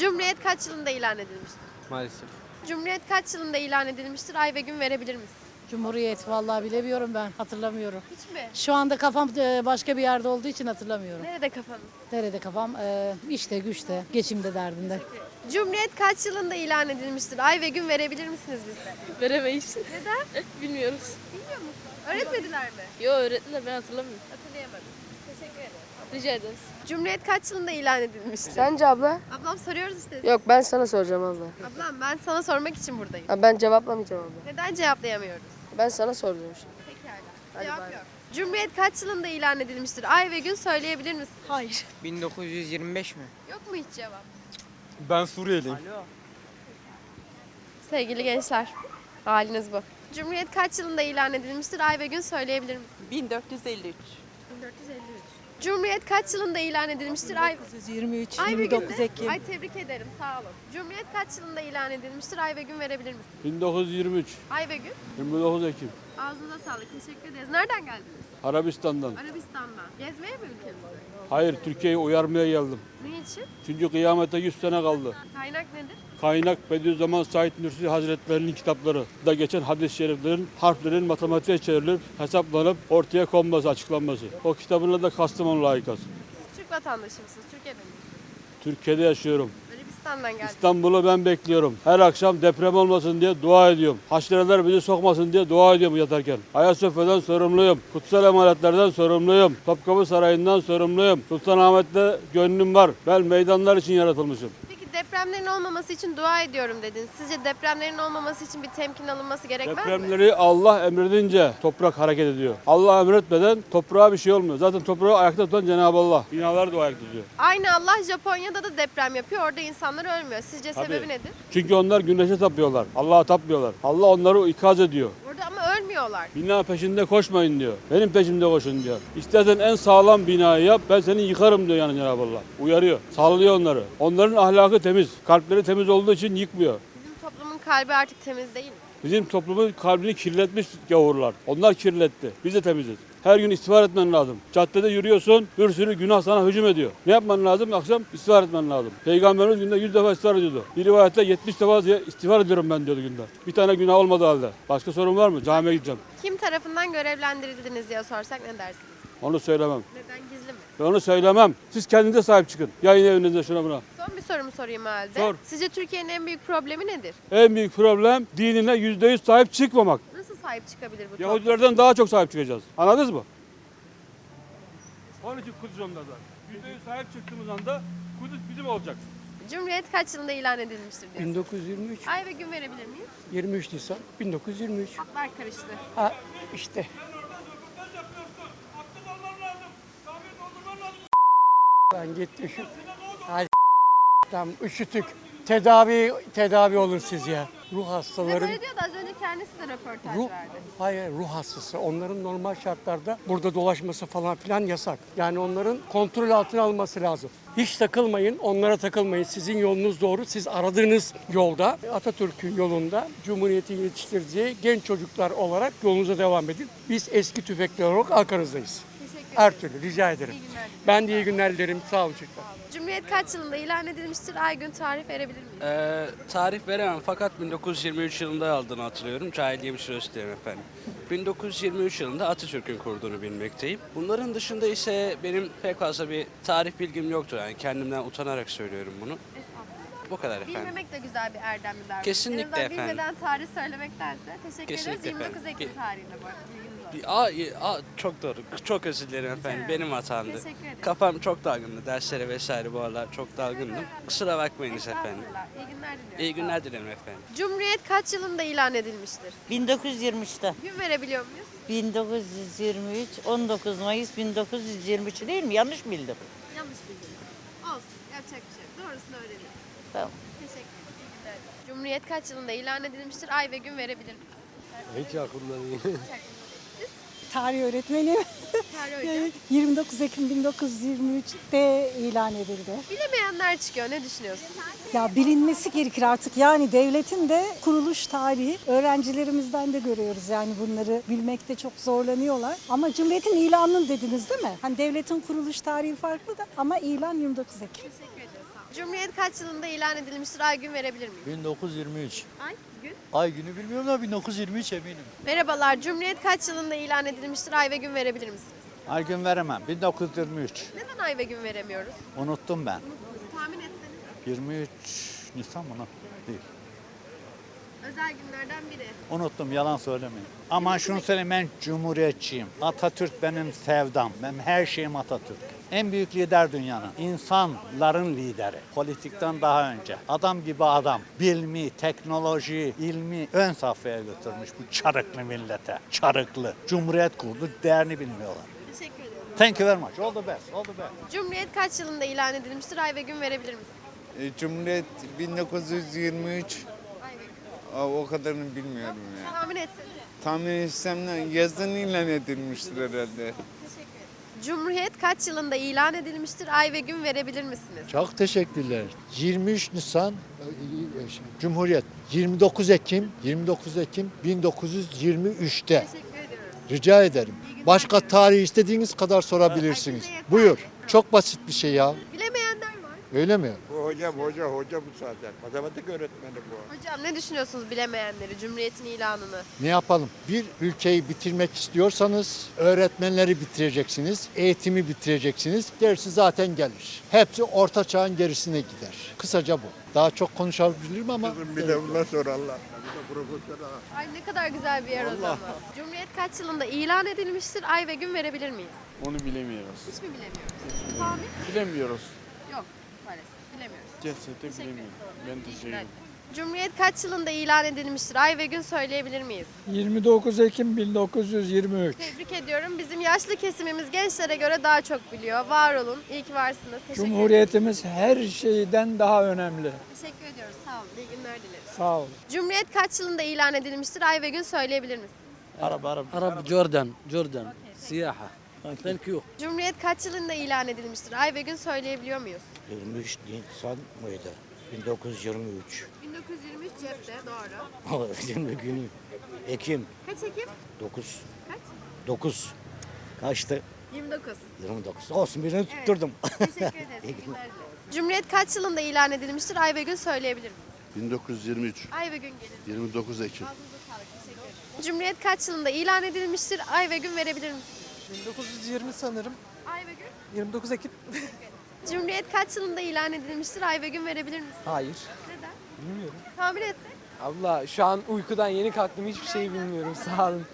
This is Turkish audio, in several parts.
Cumhuriyet kaç yılında ilan edilmiştir? Maalesef. Cumhuriyet kaç yılında ilan edilmiştir? Ay ve gün verebilir misin? Cumhuriyet vallahi bilemiyorum ben hatırlamıyorum. Hiç mi? Şu anda kafam e, başka bir yerde olduğu için hatırlamıyorum. Nerede kafanız? Nerede kafam? E, işte güçte, geçimde derdinde. Cumhuriyet kaç yılında ilan edilmiştir? Ay ve gün verebilir misiniz bize? Veremeyiz. Neden? Bilmiyoruz. Bilmiyor musun? Öğretmediler mi? Yo öğrettiler ben hatırlamıyorum. Hatırlayamadım. Rica ederiz. Cumhuriyet kaç yılında ilan edilmiştir? Sence abla? Ablam soruyoruz işte. Yok ben sana soracağım abla. Ablam ben sana sormak için buradayım. Ha, ben cevaplamayacağım abla. Neden cevaplayamıyoruz? Ben sana soracağım şimdi. Pekala. Hadi Cevap bay yok. Cumhuriyet kaç yılında ilan edilmiştir? Ay ve gün söyleyebilir misin? Hayır. 1925 mi? Yok mu hiç cevap? Ben Suriyeliyim. Sevgili gençler, haliniz bu. Cumhuriyet kaç yılında ilan edilmiştir? Ay ve gün söyleyebilir misin? 1453. 1453. Cumhuriyet kaç yılında ilan edilmiştir? Ay, 1923, ay ve 29 günde. Ekim. Ay tebrik ederim, sağ olun. Cumhuriyet kaç yılında ilan edilmiştir? Ay ve gün verebilir misin? 1923, Ay ve gün. 29 Ekim. Ağzınıza sağlık, teşekkür ederiz. Nereden geldiniz? Arabistan'dan. Arabistan'dan. Gezmeye mi ülkemize? Hayır, Türkiye'yi uyarmaya geldim. Niçin? Çünkü kıyamete 100 sene kaldı. Kaynak nedir? Kaynak Bediüzzaman Said Nursi Hazretlerinin kitapları da geçen hadis-i şeriflerin harflerin matematiğe çevrilip hesaplanıp ortaya konması, açıklanması. O kitabına da Kastamonu layıkası. Siz Türk vatandaşı mısınız? Türkiye'de mi? Türkiye'de yaşıyorum. Arabistan'dan geldiniz. İstanbul'u ben bekliyorum. Her akşam deprem olmasın diye dua ediyorum. Haşireler bizi sokmasın diye dua ediyorum yatarken. Ayasofya'dan sorumluyum. Kutsal emanetlerden sorumluyum. Topkapı Sarayı'ndan sorumluyum. Sultanahmet'te gönlüm var. Ben meydanlar için yaratılmışım. Depremlerin olmaması için dua ediyorum dediniz. Sizce depremlerin olmaması için bir temkin alınması gerekmez mi? Depremleri Allah emredince toprak hareket ediyor. Allah emretmeden toprağa bir şey olmuyor. Zaten toprağı ayakta tutan Cenab-ı Allah. Binalar da ayakta tutuyor. Aynı Allah Japonya'da da deprem yapıyor. Orada insanlar ölmüyor. Sizce Tabii. sebebi nedir? Çünkü onlar güneşe tapıyorlar. Allah'a tapmıyorlar. Allah onları ikaz ediyor. Ölmüyorlar. Bina peşinde koşmayın diyor. Benim peşimde koşun diyor. İstersen en sağlam binayı yap ben seni yıkarım diyor yani Cenab-ı Allah. Uyarıyor. Sallıyor onları. Onların ahlakı temiz. Kalpleri temiz olduğu için yıkmıyor. Bizim toplumun kalbi artık temiz değil mi? Bizim toplumun kalbini kirletmiş gavurlar. Onlar kirletti. Biz de temiziz. Her gün istiğfar etmen lazım. Caddede yürüyorsun, bir sürü günah sana hücum ediyor. Ne yapman lazım? Akşam istiğfar etmen lazım. Peygamberimiz günde 100 defa istiğfar ediyordu. Bir rivayette 70 defa istiğfar ediyorum ben diyordu günde. Bir tane günah olmadı halde. Başka sorun var mı? Camiye gideceğim. Kim tarafından görevlendirildiniz diye sorsak ne dersiniz? Onu söylemem. Neden gizli mi? Ben onu söylemem. Siz kendinize sahip çıkın. Yayın evinizde şuna buna. Son bir sorumu sorayım o halde. Sor. Sizce Türkiye'nin en büyük problemi nedir? En büyük problem dinine yüzde yüz sahip çıkmamak. Sahip çıkabilir bu toplum? Yahudilerden daha çok sahip çıkacağız. Anladınız mı? Onun için Kudüs onlarda. Yüzde yüz sahip çıktığımız anda Kudüs bizim olacak. Cumhuriyet kaç yılında ilan edilmiştir diye. 1923, Ay ve gün verebilir miyiz? 23 Nisan 1923. Hatlar karıştı. Ha işte. Ben gitti şu. Hadi tam üşütük. Tedavi tedavi olun siz ya. Ruh Size hastaları böyle diyordu az önce kendisi de röportaj ruh, verdi. hayır ruh hastası. Onların normal şartlarda burada dolaşması falan filan yasak. Yani onların kontrol altına alması lazım. Hiç takılmayın, onlara takılmayın. Sizin yolunuz doğru. Siz aradığınız yolda, Atatürk'ün yolunda Cumhuriyet'in yetiştirdiği genç çocuklar olarak yolunuza devam edin. Biz eski tüfekler olarak arkanızdayız. Her türlü rica ederim. İyi günler. Ben de iyi günler dilerim. Sağ olun çocuklar. Cumhuriyet kaç yılında ilan edilmiştir? Ay gün tarih verebilir miyiz? Ee, tarih veremem fakat 1923 yılında aldığını hatırlıyorum. Cahiliye bir süreçteyim efendim. 1923 yılında Atatürk'ün kurduğunu bilmekteyim. Bunların dışında ise benim pek fazla bir tarih bilgim yoktu. Yani kendimden utanarak söylüyorum bunu. Bu kadar efendim. Bilmemek de güzel bir davranış. Kesinlikle en azından efendim. bilmeden tarih söylemektense. Teşekkür Kesinlikle ederiz. 29 efendim. Ekim tarihinde bu arada. Aa, aa, çok doğru. Çok özür dilerim efendim. Benim hatamdı. Teşekkür ederim. Kafam çok dalgındı. Derslere vesaire bu aralar çok dalgındım. Kusura bakmayınız efendim. Estağfurullah. İyi günler diliyorum. İyi günler dilerim efendim. Cumhuriyet kaç yılında ilan edilmiştir? 1923'te. Gün verebiliyor muyuz? 1923, 19 Mayıs 1923 değil mi? Yanlış mı bildim? Yanlış bildiniz. Olsun. Yapacak bir şey yok. Doğrusunu öğreniriz. Tamam. Teşekkür ederim. İyi günler. Cumhuriyet kaç yılında ilan edilmiştir? Ay ve gün verebilir miyiz? Hiç aklımda değil. Tarih öğretmeniyim. Tarih hocam. 29 Ekim 1923'te ilan edildi. Bilemeyenler çıkıyor. Ne düşünüyorsun? Ya bilinmesi gerekir artık. Yani devletin de kuruluş tarihi öğrencilerimizden de görüyoruz. Yani bunları bilmekte çok zorlanıyorlar. Ama Cumhuriyet'in ilanını dediniz değil mi? Hani devletin kuruluş tarihi farklı da ama ilan 29 Ekim. Teşekkür ederiz. Cumhuriyet kaç yılında ilan edilmiştir? Ay gün verebilir miyim? 1923. Ay gün. Ay günü bilmiyorum da 1923 eminim. Merhabalar. Cumhuriyet kaç yılında ilan edilmiştir? Ay ve gün verebilir misiniz? Ay gün veremem. 1923. Neden ay ve gün veremiyoruz? Unuttum ben. Tahmin etseniz. 23 Nisan mı lan? Değil. Özel günlerden biri. Unuttum yalan söylemeyin. Ama şunu söyleyeyim ben cumhuriyetçiyim. Atatürk benim sevdam. Benim her şeyim Atatürk. En büyük lider dünyanın. İnsanların lideri. Politikten daha önce. Adam gibi adam. Bilmi, teknoloji, ilmi ön safhaya götürmüş bu çarıklı millete. Çarıklı. Cumhuriyet kurdu. Değerini bilmiyorlar. Teşekkür ederim. Thank you very much. All the best. All the best. Cumhuriyet kaç yılında ilan edilmiştir? Ay ve gün verebilir misiniz? E, Cumhuriyet 1923. Ay ve gün. Aa, o kadarını bilmiyorum ya. Tahmin etseniz. Tahmin etsem yazdan ilan edilmiştir herhalde. Cumhuriyet kaç yılında ilan edilmiştir? Ay ve gün verebilir misiniz? Çok teşekkürler. 23 Nisan e, Cumhuriyet 29 Ekim 29 Ekim 1923'te. Teşekkür ediyoruz. Rica ederim. Başka tarih istediğiniz kadar sorabilirsiniz. Buyur. Çok basit bir şey ya. Bilemeyenler var. Öyle mi? Hocam hoca hoca bu zaten. Matematik öğretmeni bu. Hocam ne düşünüyorsunuz bilemeyenleri, Cumhuriyet'in ilanını? Ne yapalım? Bir ülkeyi bitirmek istiyorsanız öğretmenleri bitireceksiniz, eğitimi bitireceksiniz. Gerisi zaten gelir. Hepsi orta çağın gerisine gider. Kısaca bu. Daha çok konuşabilirim ama Bir de Allah. Profesör ha. Ay ne kadar güzel bir yer o zaman. Cumhuriyet kaç yılında ilan edilmiştir? Ay ve gün verebilir miyiz? Onu bilemiyoruz. Hiç mi bilemiyoruz? Tahmin? Bilemiyoruz. Gerçekten bilemiyorum. Ben teşekkür ederim. Cumhuriyet kaç yılında ilan edilmiştir? Ay ve gün söyleyebilir miyiz? 29 Ekim 1923. Tebrik ediyorum. Bizim yaşlı kesimimiz gençlere göre daha çok biliyor. Var olun. İyi ki varsınız. Teşekkür ederim. Cumhuriyetimiz her şeyden daha önemli. Teşekkür ediyoruz. Sağ olun. İyi günler dileriz. Sağ olun. Cumhuriyet kaç yılında ilan edilmiştir? Ay ve gün söyleyebilir misiniz? Arap Arap. Arap Jordan, Jordan. Siyaha. You. Cumhuriyet kaç yılında ilan edilmiştir? Ay ve gün söyleyebiliyor muyuz? 23 Nisan mıydı? 1923. 1923 cepte. Doğru. 20 günü. Ekim Kaç Ekim? 9. Kaç? 9. Kaçtı? 29. 29. Olsun birini tutturdum. Teşekkür ederiz. İyi günler dileriz. Cumhuriyet kaç yılında ilan edilmiştir? Ay ve gün söyleyebilir miyim? 1923. Ay ve gün gelir. 29 Ekim. Ağzınıza sağlık. Teşekkür ederim. Cumhuriyet kaç yılında ilan edilmiştir? Ay ve gün verebilir misiniz? 1920 sanırım. Ay ve gün. 29 Ekim. Cumhuriyet kaç yılında ilan edilmiştir? Ay ve gün verebilir misiniz? Hayır. Neden? Bilmiyorum. Tahmin etsek. Abla şu an uykudan yeni kalktım hiçbir şey bilmiyorum. Sağ olun.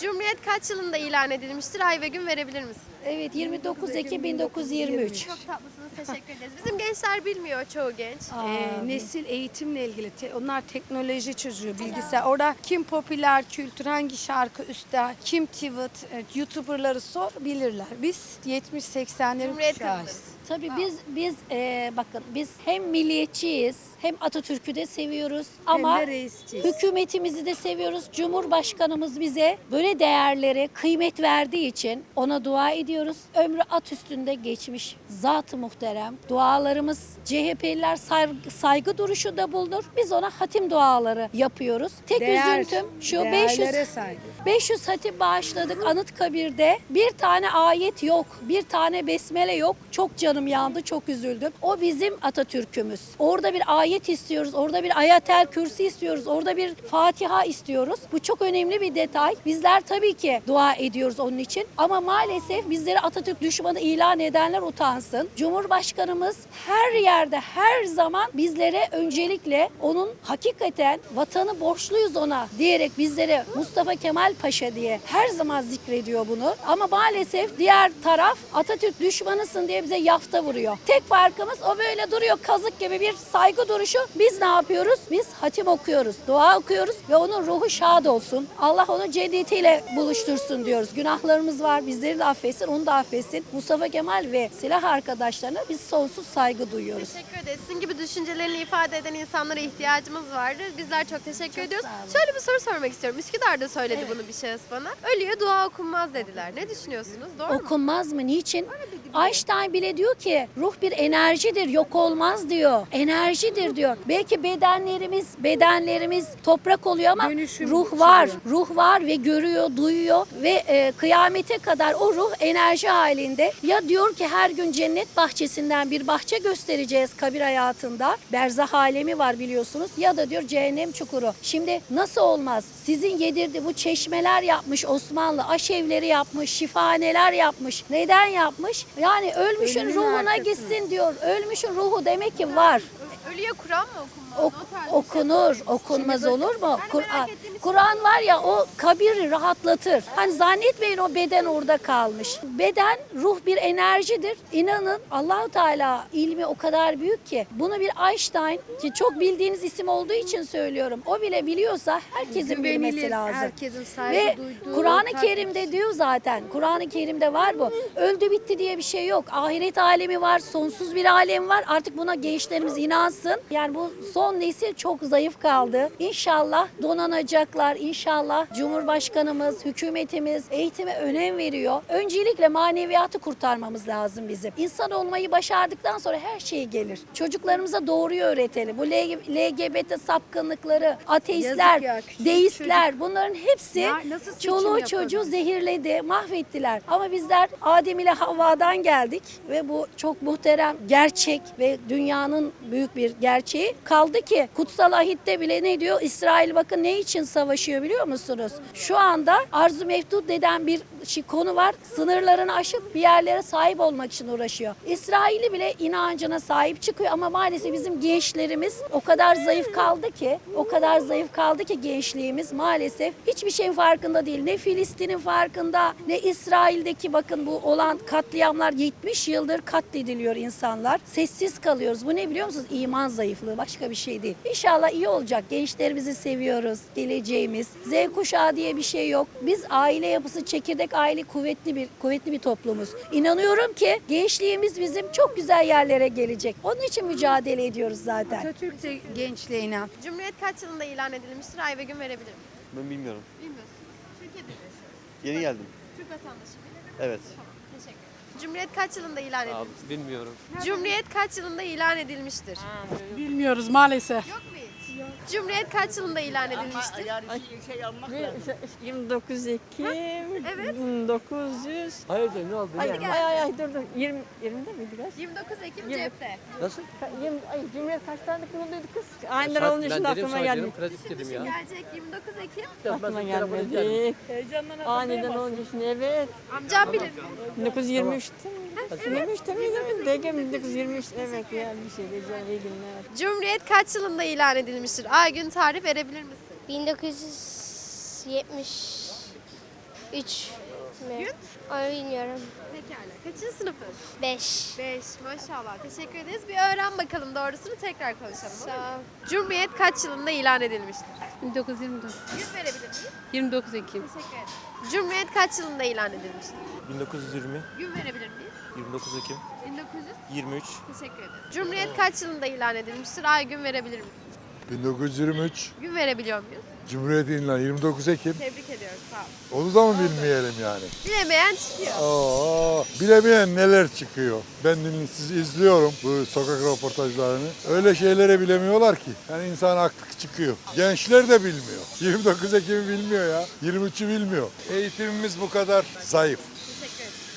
Cumhuriyet kaç yılında ilan edilmiştir? Ay ve gün verebilir misiniz? Evet 29 Ekim 1923. Çok tatlısınız. Teşekkür ederiz. Bizim gençler bilmiyor çoğu genç. Ee, nesil eğitimle ilgili te- onlar teknoloji çözüyor bilgisayar. Orada kim popüler kültür, hangi şarkı üstte, kim tweet, e, YouTuber'ları sor bilirler. Biz 70-80'lerin Cumhuriyet kuşağıyız. kızı. Tabii biz biz e, bakın biz hem milliyetçiyiz hem Atatürk'ü de seviyoruz ama Hem de reisçiyiz. hükümetimizi de seviyoruz. Cumhurbaşkanımız bize böyle değerlere kıymet verdiği için ona dua ediyoruz. Ömrü at üstünde geçmiş zat-ı muhterem. Dualarımız CHP'liler saygı, saygı duruşunda bulunur. Biz ona hatim duaları yapıyoruz. Tek Değer, üzüntüm şu 500 değerlere saygı. 500 hatim bağışladık Anıtkabir'de. Bir tane ayet yok, bir tane besmele yok. Çok canım yandı, çok üzüldüm. O bizim Atatürk'ümüz. Orada bir ayet istiyoruz, orada bir ayetel kürsi istiyoruz, orada bir Fatiha istiyoruz. Bu çok önemli bir detay. Bizler tabii ki dua ediyoruz onun için. Ama maalesef bizleri Atatürk düşmanı ilan edenler utansın. Cumhurbaşkanımız her yerde, her zaman bizlere öncelikle onun hakikaten vatanı borçluyuz ona diyerek bizlere Mustafa Kemal Paşa diye her zaman zikrediyor bunu. Ama maalesef diğer taraf Atatürk düşmanısın diye bize yafta vuruyor. Tek farkımız o böyle duruyor kazık gibi bir saygı duruşu. Biz ne yapıyoruz? Biz hatim okuyoruz, dua okuyoruz ve onun ruhu şad olsun. Allah onu cennetiyle buluştursun diyoruz. Günahlarımız var, bizleri de affetsin, onu da affetsin. Mustafa Kemal ve silah arkadaşlarına biz sonsuz saygı duyuyoruz. Teşekkür ederiz. Sizin gibi düşüncelerini ifade eden insanlara ihtiyacımız vardı. Bizler çok teşekkür ediyoruz. sağ olun. Şöyle bir soru sormak istiyorum. Üsküdar'da söyledi bunu bir şahıs bana. Ölüye dua okunmaz dediler. Ne düşünüyorsunuz? Doğru mu? Okunmaz mı? Niçin? Einstein bile diyor ki ruh bir enerjidir, yok olmaz diyor. Enerjidir diyor. Belki bedenlerimiz, bedenlerimiz toprak oluyor ama Dönüşüm ruh var. geçiriyor. Ruh var ve görüyor, duyuyor ve e, kıyamete kadar o ruh enerji halinde. Ya diyor ki her gün cennet bahçesinden bir bahçe göstereceğiz kabir hayatında. Berzah alemi var biliyorsunuz. Ya da diyor cehennem çukuru. Şimdi nasıl olmaz? Sizin yedirdi bu çeşmeler yapmış Osmanlı, aşevleri yapmış, şifahaneler yapmış. Neden yapmış? Yani ölmüşün Ölümün ruhuna arkasına. gitsin diyor. Ölmüşün ruhu demek ki var. Ölüye Kur'an mı okunmalı? Ok- şey. okunur, okunmaz olur mu? Kur'an Kur'an var ya o kabiri rahatlatır. Hani zannetmeyin o beden orada kalmış. Beden ruh bir enerjidir. İnanın Allahu Teala ilmi o kadar büyük ki bunu bir Einstein ki çok bildiğiniz isim olduğu için söylüyorum. O bile biliyorsa herkesin bilmesi Güvenilir, lazım. Herkesin saygı Ve duyduğu. Kur'an-ı Kerim'de diyor zaten. Kur'an-ı Kerim'de var bu. Öldü bitti diye bir şey yok. Ahiret alemi var, sonsuz bir alem var. Artık buna gençlerimiz inansın. Yani bu son nesil çok zayıf kaldı. İnşallah donanacaklar. İnşallah Cumhurbaşkanımız, hükümetimiz eğitime önem veriyor. Öncelikle maneviyatı kurtarmamız lazım bizim. İnsan olmayı başardıktan sonra her şey gelir. Çocuklarımıza doğruyu öğretelim. Bu LGBT sapkınlıkları, ateistler, ya, deistler bunların hepsi Ya çoluğu çocuğu zehirledi, mahvettiler. Ama bizler Adem ile Havva'dan geldik ve bu çok muhterem gerçek ve dünyanın büyük bir gerçeği. Kaldı ki kutsal ahitte bile ne diyor? İsrail bakın ne için savaşıyor biliyor musunuz? Şu anda arzu meftut deden bir şey, konu var. Sınırlarını aşıp bir yerlere sahip olmak için uğraşıyor. İsrail'i bile inancına sahip çıkıyor ama maalesef bizim gençlerimiz o kadar zayıf kaldı ki, o kadar zayıf kaldı ki gençliğimiz maalesef hiçbir şeyin farkında değil. Ne Filistin'in farkında, ne İsrail'deki bakın bu olan katliamlar 70 yıldır katlediliyor insanlar. Sessiz kalıyoruz. Bu ne biliyor musunuz? İman zayıflığı başka bir şey değil. İnşallah iyi olacak. Gençlerimizi seviyoruz. Geleceğimiz. Z kuşağı diye bir şey yok. Biz aile yapısı çekirdek aile kuvvetli bir kuvvetli bir toplumuz. İnanıyorum ki gençliğimiz bizim çok güzel yerlere gelecek. Onun için mücadele ediyoruz zaten. Atatürk de gençliğe inan. Cumhuriyet kaç yılında ilan edilmiştir? Ay ve gün verebilir miyim? Ben bilmiyorum. Bilmiyorsunuz. Türkiye'de yaşıyorsunuz. Yeni geldim. Türk vatandaşı mıyız? Evet. Tamam, teşekkür ederim. Cumhuriyet kaç yılında ilan edilmiştir? bilmiyorum. Cumhuriyet kaç yılında ilan edilmiştir? Bilmiyoruz maalesef. Yok mu? Cumhuriyet kaç yılında ilan edilmiştir? 29 Ekim Evet. 1900 Hayırdır ne oldu? Ay, Hadi ay ay ay dur dur 20 20'de miydi kaç? 29 Ekim Yirmi- cepte. Nasıl? Ka- 20 ay Cumhuriyet kaç tane kurulduydu kız? Aynen onun için aklıma geldi. Pratik dedim ya. Gelecek 29 Ekim. Aklıma gelmedi. Aniden olunca şimdi evet. Amcam bilir mi? 1923'te mi? 23'te miydi? Dege 1923 evet yani bir şey diyeceğim iyi günler. Cumhuriyet kaç yılında ilan edilmiştir? Ay gün tarih verebilir misin? 1973 mi? Onu bilmiyorum. Pekala. Kaçıncı sınıfız? 5. 5. Maşallah. Teşekkür ederiz. Bir öğren bakalım doğrusunu tekrar konuşalım. olur mu? Sağ ol. Cumhuriyet kaç yılında ilan edilmiştir? 1924. Gün verebilir miyiz? 29 Ekim. Teşekkür ederim. Cumhuriyet kaç yılında ilan edilmiştir? 1920, Gün verebilir miyiz? 29 Ekim, 1900. 23, Teşekkür ederiz. Cumhuriyet kaç yılında ilan edilmiştir? Ay gün verebilir miyiz? 1923 Gün verebiliyor muyuz? Cumhuriyet ilanı 29 Ekim. Tebrik ediyoruz. Sağ olun. Onu da mı bilmeyelim yani? Bilemeyen çıkıyor. Aa, bilemeyen neler çıkıyor. Ben sizi izliyorum bu sokak röportajlarını. Öyle şeylere bilemiyorlar ki. Yani insan aklı çıkıyor. Gençler de bilmiyor. 29 Ekim'i bilmiyor ya. 23'ü bilmiyor. Eğitimimiz bu kadar zayıf.